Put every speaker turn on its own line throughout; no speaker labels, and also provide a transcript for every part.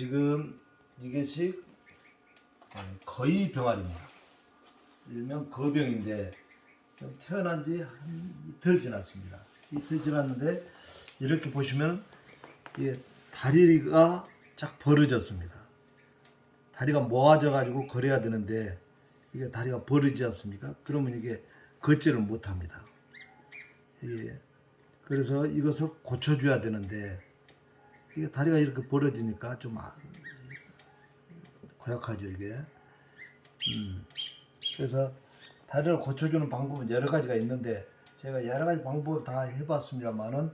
지금 이것이 어, 거의 병아리입니다. 일명 거병인데 좀 태어난 지 한 이틀 지났습니다. 이틀 지났는데 이렇게 보시면 이게 다리가 쫙 벌어졌습니다. 다리가 모아져 가지고 걸어야 되는데 이게 다리가 벌어지지 않습니까? 그러면 이게 걷지를 못합니다. 예. 그래서 이것을 고쳐줘야 되는데 이게 다리가 이렇게 벌어지니까 좀 안- 고약하죠 이게. 음. 그래서 다리를 고쳐주는 방법은 여러 가지가 있는데 제가 여러 가지 방법을 다 해봤습니다만은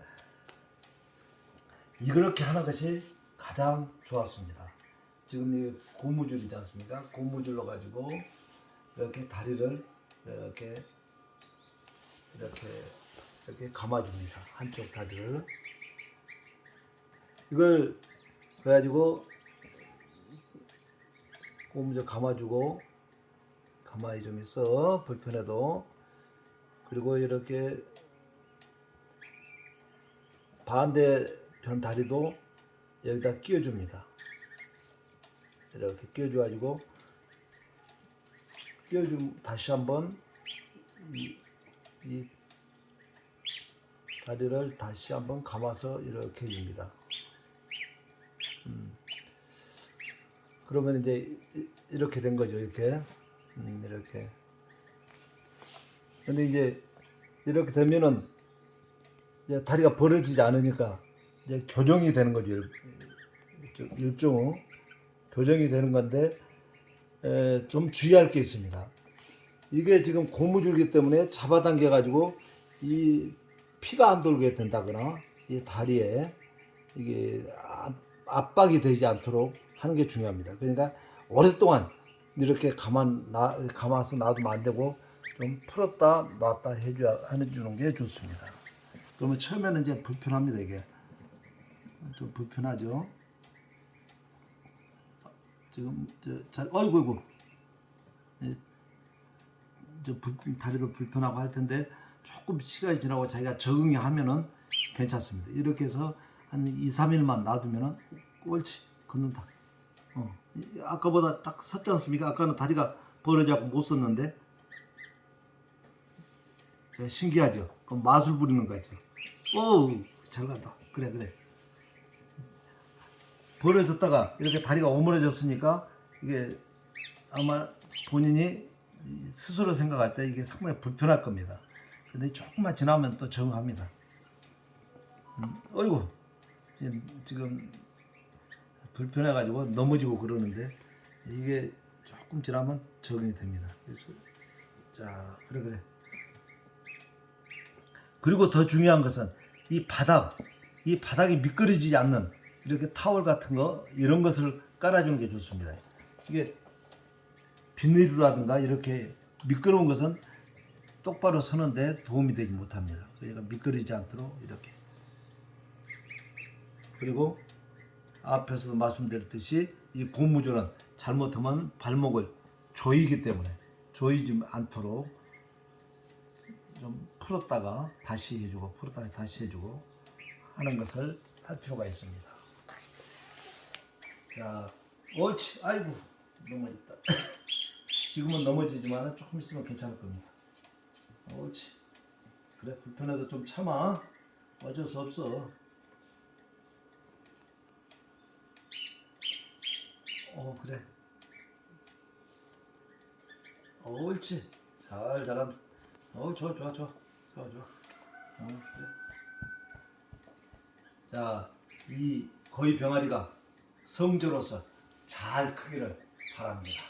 이렇게 하는 것이 가장 좋았습니다. 지금 이 고무줄이지 않습니까? 고무줄로 가지고 이렇게 다리를 이렇게 이렇게 이렇게 감아줍니다. 한쪽 다리를 이걸 그래가지고 고무줄 감아주고 가만히 좀 있어 불편해도 그리고 이렇게 반대편 다리도 여기다 끼워줍니다. 이렇게 끼워줘가지고 끼워줌 다시 한번 이, 이 다리를 다시 한번 감아서 이렇게 해줍니다. 음. 그러면 이제 이- 이렇게 된 거죠. 이렇게 음, 이렇게. 근데 이제 이렇게 되면은 이제 다리가 벌어지지 않으니까 이제 교정이 되는 거죠. 일- 일종 교정이 되는 건데 에, 좀 주의할 게 있습니다. 이게 지금 고무줄기 때문에 잡아당겨 가지고 이 피가 안 돌게 된다거나 이 다리에 이게 압- 압박이 되지 않도록 하는 게 중요합니다. 그러니까 오랫동안 이렇게 가만 나 감아서 놔두면 안 되고 좀 풀었다 놨다 해줘 해주는 게 좋습니다. 그러면 처음에는 이제 불편합니다 이게 좀 불편하죠. 지금 저잘 어이구 예, 저 불, 다리도 불편하고 할 텐데 조금 시간이 지나고 자기가 적응이 하면은 괜찮습니다. 이렇게 해서 한 2, 3일만 놔두면은 옳지 걷는다. 어. 이- 아까보다 딱 섰지 않습니까? 아까는 다리가 벌어져갖고 못 섰는데 저 신기하죠? 그럼 마술 부리는 거죠. 어우 잘 간다. 그래 그래. 벌어졌다가 이렇게 다리가 오므려졌으니까 이게 아마 본인이 스스로 생각할 때 이게 상당히 불편할 겁니다. 근데 조금만 지나면 또 적응합니다. 음, 어이구 지금 불편해가지고 넘어지고 그러는데 이게 조금 지나면 적응이 됩니다. 그래서 자 그래 그래. 그리고 더 중요한 것은 이 바닥, 이 바닥이 미끄러지지 않는 이렇게 타월 같은 거 이런 것을 깔아주는 게 좋습니다. 이게 비닐이라든가 이렇게 미끄러운 것은 똑바로 서는데 도움이 되지 못합니다. 그러니까 미끄러지지 않도록 이렇게. 그리고 앞에서도 말씀드렸듯이 이 고무줄은 잘못하면 발목을 조이기 때문에 조이지 않도록 좀 풀었다가 다시 해주고 풀었다가 다시 해주고 하는 것을 할 필요가 있습니다. 자, 옳지. 아이고 넘어졌다. 지금은 넘어지지만 조금 있으면 괜찮을 겁니다. 옳지. 그래 불편해도 좀 참아. 어쩔 수 없어. 어 그래. 어, 옳지. 잘 잘한다. 어 좋아 좋아 좋아 좋아 좋아. 어 그래. 자, 이 거위 병아리가 성조로서 잘 크기를 바랍니다.